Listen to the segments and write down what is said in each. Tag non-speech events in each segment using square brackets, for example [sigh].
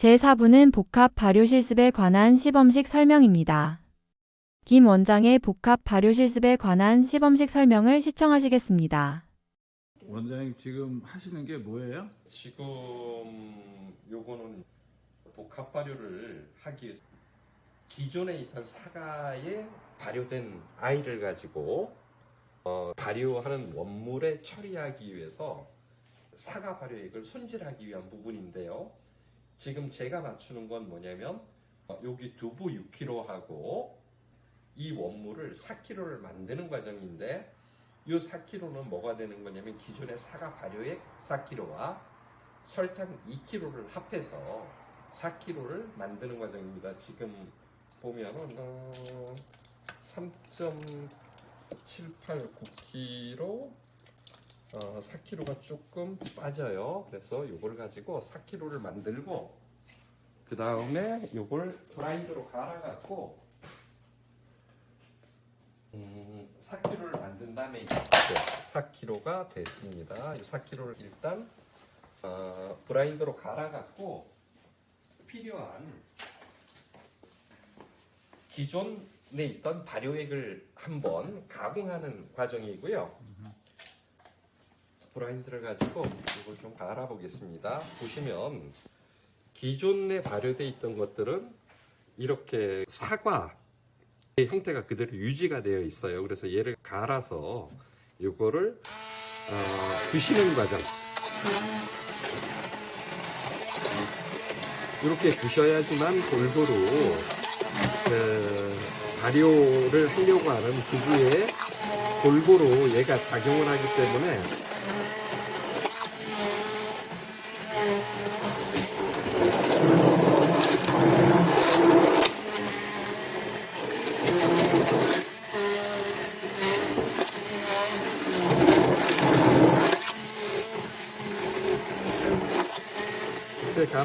제4부는 복합 발효 실습에 관한 시범식 설명입니다. 김 원장의 복합 발효 실습에 관한 시범식 설명을 시청하시겠습니다. 원장님 지금 하시는 게 뭐예요? 지금 요거는 복합 발효를 하기 위해서 기존에 있던 사과에 발효된 아이를 가지고 어, 발효하는 원물에 처리하기 위해서 사과 발효액을 손질하기 위한 부분인데요. 지금 제가 맞추는 건 뭐냐면 어, 여기 두부 6kg하고 이 원물을 4kg를 만드는 과정인데 이 4kg는 뭐가 되는 거냐면 기존의 사과 발효액 4kg와 설탕 2kg를 합해서 4kg를 만드는 과정입니다. 지금 보면은 어, 3.789kg 어, 4kg가 조금 빠져요. 그래서 이걸 가지고 4kg를 만들고 그 다음에 이걸 브라인드로 갈아갖고 음, 4kg를 만든 다음에 이제 4kg가 됐습니다. 이 4kg를 일단 어, 브라인드로 갈아갖고 필요한 기존에 있던 발효액을 한번 가공하는 과정이고요. 브라인드를 가지고 이걸 좀 갈아보겠습니다. 보시면 기존에 발효돼 있던 것들은 이렇게 사과 의 형태가 그대로 유지가 되어 있어요. 그래서 얘를 갈아서 이거를 어, 드시는 과정. 이렇게 부셔야지만 골고루 그 발효를 하려고 하는 두부에 골고루 얘가 작용을 하기 때문에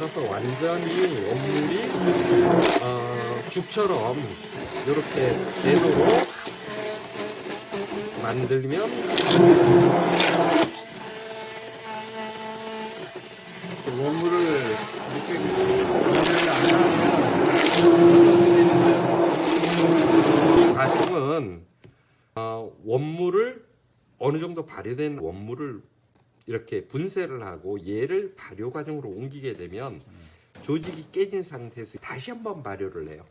갈아서 완전히 원물이 어, 죽처럼 이렇게 되도록 만들면 원물을 이렇게 이 과정은 어, 원물을 어느 정도 발효된 원물을 이렇게 분쇄를 하고 얘를 발효 과정으로 옮기게 되면 조직이 깨진 상태에서 다시 한번 발효를 해요.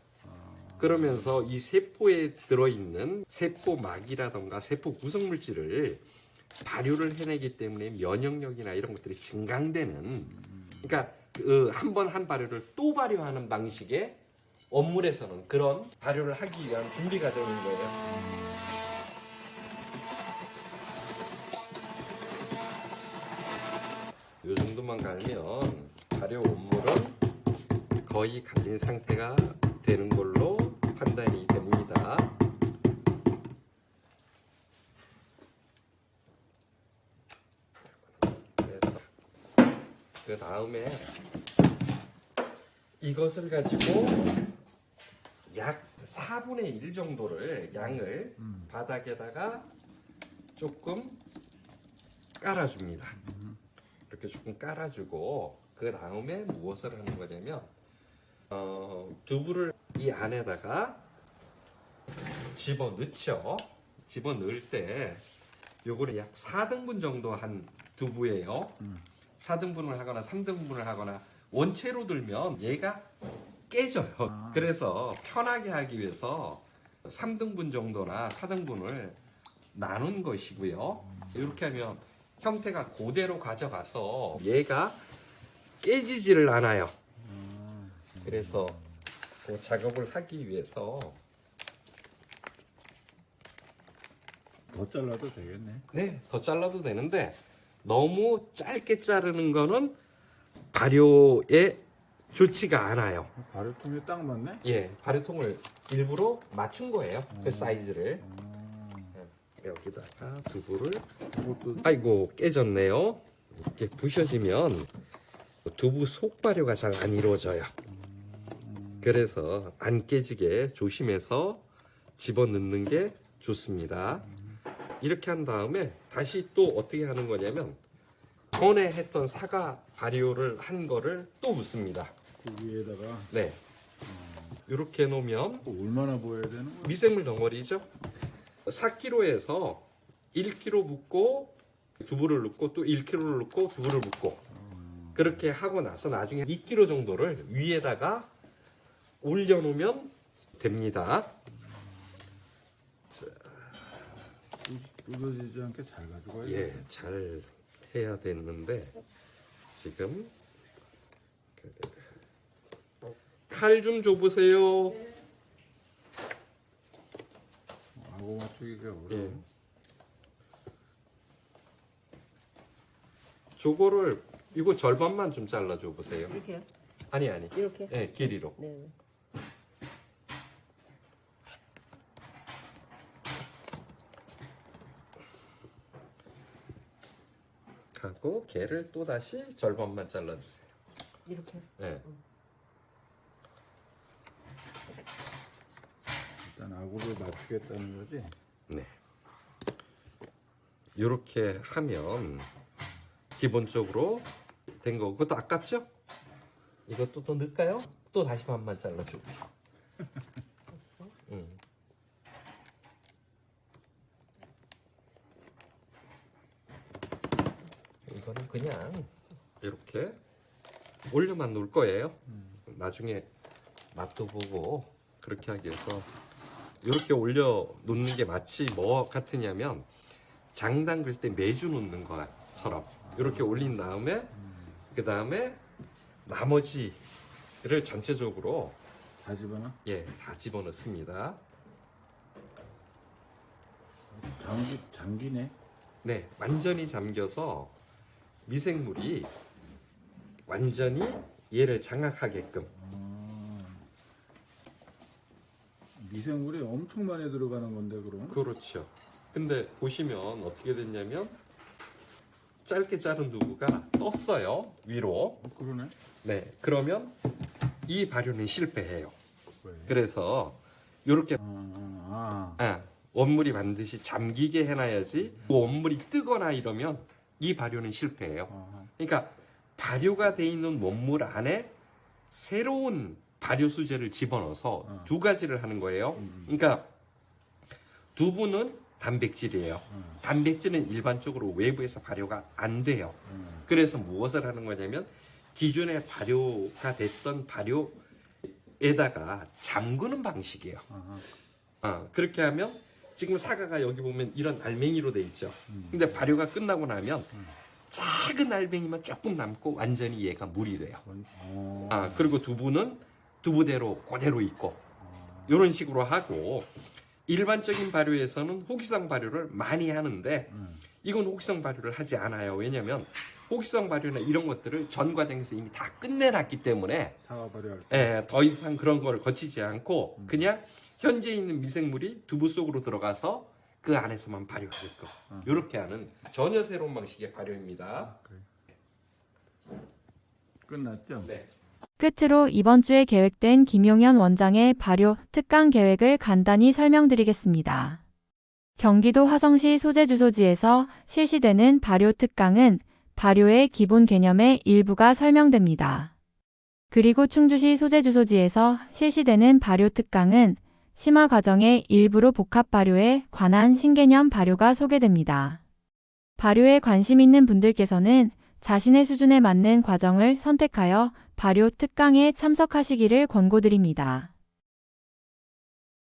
그러면서 이 세포에 들어있는 세포막이라던가 세포 구성물질을 발효를 해내기 때문에 면역력이나 이런 것들이 증강되는 그러니까 그 한 번 한 발효를 또 발효하는 방식의 원물에서는 그런 발효를 하기 위한 준비 과정인 거예요. 정도만 갈면 발효 원물은 거의 갈린 상태가 되는 걸로 판단이 됩니다. 그래서 그 다음에 이것을 가지고 약 4분의 1 정도를 양을 바닥에다가 조금 깔아줍니다. 이렇게 조금 깔아주고 그 다음에 무엇을 하는 거냐면 어, 두부를 이 안에다가 집어 넣죠. 집어 넣을 때 요거를 약 4등분 정도 한 두부예요. 4등분을 하거나 3등분을 하거나 원체로 들면 얘가 깨져요. 그래서 편하게 하기 위해서 3등분 정도나 4등분을 나눈 것이고요. 이렇게 하면 형태가 그대로 가져가서 얘가 깨지지를 않아요. 그래서 그 작업을 하기 위해서 더 잘라도 되겠네. 네, 더 잘라도 되는데 너무 짧게 자르는 거는 발효에 좋지가 않아요. 발효통에 딱 맞네. 예, 발효통을 일부러 맞춘 거예요. 그 사이즈를. 여기다가 두부를 아이고 깨졌네요. 이렇게 부셔지면 두부 속 발효가 잘 안 이루어져요. 그래서 안 깨지게 조심해서 집어 넣는 게 좋습니다. 이렇게 한 다음에 다시 또 어떻게 하는 거냐면 전에 했던 사과 발효를 한 거를 또 붓습니다. 그 위에다가 네. 이렇게 놓으면 또 얼마나 보여야 되는 거야? 미생물 덩어리죠. 4kg에서 1kg 붓고 두부를 넣고 또 1kg를 넣고 두부를 붓고 그렇게 하고 나서 나중에 2kg 정도를 위에다가 올려놓으면 됩니다. 부서지지 않게 잘 가져가야 예, 돼. 잘 해야 되는데 지금 칼 좀 줘보세요. 아고 맞추기가 어려워. 예. 저거를 이거 절반만 좀 잘라줘 보세요. 이렇게요? 아니 아니. 이렇게? 예, 길이로. 네. 하고 걔를 또 다시 절반만 잘라주세요. 이렇게. 예. 일단 아고를 맞추겠다는 거지. 네. 이렇게 하면 기본적으로 된 거고 그것도 아깝죠? 이것도 또 넣을까요? 또 다시 반만 잘라주고. 음. [laughs] 이거는 그냥 이렇게 올려만 놓을 거예요. 나중에 맛도 보고 그렇게 하기 위해서 이렇게 올려 놓는 게 마치 뭐 같으냐면 장 담글 때 매주 놓는 것처럼 이렇게 올린 다음에 그 다음에 나머지를 전체적으로 다 집어넣어? 예 다 집어넣습니다. 장기 장기네. 네 완전히 잠겨서 미생물이 완전히 얘를 장악하게끔 아, 미생물이 엄청 많이 들어가는 건데 그럼? 그렇죠. 근데 보시면 어떻게 됐냐면 짧게 자른 두부가 떴어요 위로. 어, 그러네. 네 그러면 이 발효는 실패해요. 왜? 그래서 이렇게 아, 아, 아. 원물이 반드시 잠기게 해놔야지 그 원물이 뜨거나 이러면 이 발효는 실패해요. 아, 그러니까 발효가 돼 있는 원물 안에 새로운 발효 수제를 집어넣어서 어. 두 가지를 하는 거예요. 음. 그러니까 두부는 단백질이에요. 음. 단백질은 일반적으로 외부에서 발효가 안 돼요. 음. 그래서 무엇을 하는 거냐면 기존에 발효가 됐던 발효에다가 잠그는 방식이에요. 아, 그렇게 하면 지금 사과가 여기 보면 이런 알맹이로 돼 있죠. 음. 근데 발효가 끝나고 나면 음. 작은 알맹이만 조금 남고 완전히 얘가 물이 돼요. 어. 아, 그리고 두부는 두부대로 그대로 있고 아. 이런 식으로 하고 일반적인 발효에서는 호기성 발효를 많이 하는데 음. 이건 호기성 발효를 하지 않아요. 왜냐면 호기성 발효나 이런 것들을 전 과정에서 이미 다 끝내놨기 때문에 사과 발효할 때. 예, 더 이상 그런 거를 거치지 않고 음. 그냥 현재 있는 미생물이 두부 속으로 들어가서 그 안에서만 발효하게끔 어. 이렇게 하는 전혀 새로운 방식의 발효입니다. 그래. 끝났죠? 네. 끝으로 이번 주에 계획된 김용현 원장의 발효 특강 계획을 간단히 설명드리겠습니다. 경기도 화성시 소재 주소지에서 실시되는 발효 특강은 발효의 기본 개념의 일부가 설명됩니다. 그리고 충주시 소재 주소지에서 실시되는 발효 특강은 심화 과정의 일부로 복합 발효에 관한 신개념 발효가 소개됩니다. 발효에 관심 있는 분들께서는 자신의 수준에 맞는 과정을 선택하여 발효 특강에 참석하시기를 권고드립니다.